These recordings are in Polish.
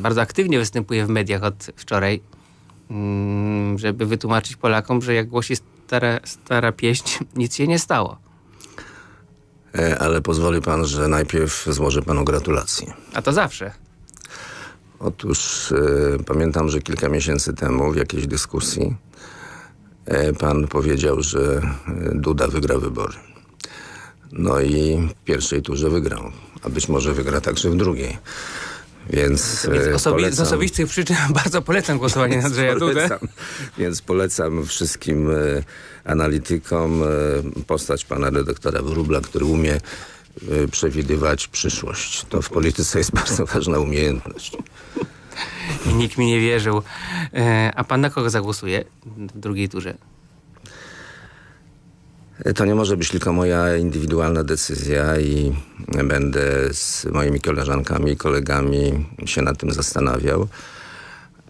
bardzo aktywnie występuje w mediach od wczoraj, mm, żeby wytłumaczyć Polakom, że jak głosi stara, stara pieśń, nic się nie stało. E, ale pozwoli pan, że najpierw złożę panu gratulacje. A to zawsze. Otóż e, pamiętam, że kilka miesięcy temu w jakiejś dyskusji e, pan powiedział, że e, Duda wygra wybory. No i w pierwszej turze wygrał, a być może wygra także w drugiej. Więc, Więc e, osobi- z polecam- osobistych przyczyn bardzo polecam głosowanie na Andrzeja Dudę. polecam, Więc polecam wszystkim e, analitykom e, postać pana redaktora Wróbla, który umie przewidywać przyszłość. To w polityce jest bardzo ważna umiejętność. I nikt mi nie wierzył. A pan na kogo zagłosuje w drugiej turze? To nie może być tylko moja indywidualna decyzja i będę z moimi koleżankami i kolegami się nad tym zastanawiał.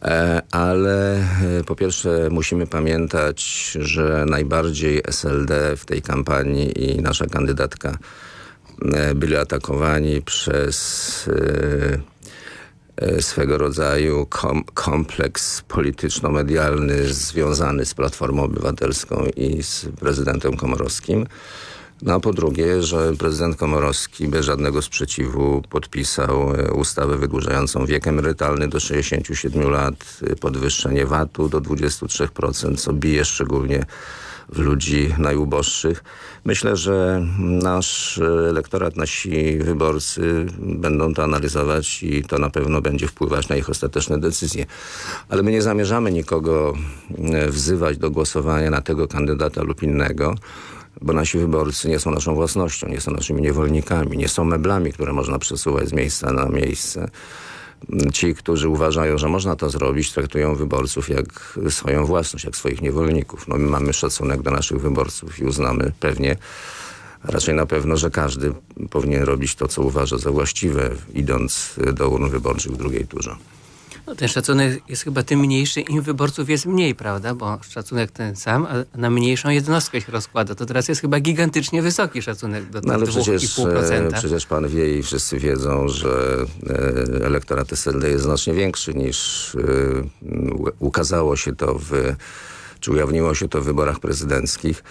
E, Ale e, po pierwsze musimy pamiętać, że najbardziej SLD w tej kampanii i nasza kandydatka e, byli atakowani przez swego rodzaju kom kompleks polityczno-medialny związany z Platformą Obywatelską i z prezydentem Komorowskim. No a po drugie, że prezydent Komorowski bez żadnego sprzeciwu podpisał e, ustawę wydłużającą wiek emerytalny do 67 lat, e, podwyższenie VAT-u do 23%, co bije szczególnie w ludzi najuboższych. Myślę, że nasz elektorat, nasi wyborcy będą to analizować i to na pewno będzie wpływać na ich ostateczne decyzje. Ale my nie zamierzamy nikogo e, wzywać do głosowania na tego kandydata lub innego, bo nasi wyborcy nie są naszą własnością, nie są naszymi niewolnikami, nie są meblami, które można przesuwać z miejsca na miejsce. Ci, którzy uważają, że można to zrobić, traktują wyborców jak swoją własność, jak swoich niewolników. No, my mamy szacunek do naszych wyborców i uznamy pewnie, raczej na pewno, że każdy powinien robić to, co uważa za właściwe, idąc do urn wyborczych w drugiej turze. No, ten szacunek jest chyba tym mniejszy, im wyborców jest mniej, prawda? Bo szacunek ten sam, a na mniejszą jednostkę się rozkłada. To teraz jest chyba gigantycznie wysoki szacunek do No ale tych przecież, e, 2,5%. przecież pan wie i wszyscy wiedzą, że e, elektorat SLD jest znacznie większy niż e, ukazało się to w, czy ujawniło się to w wyborach prezydenckich.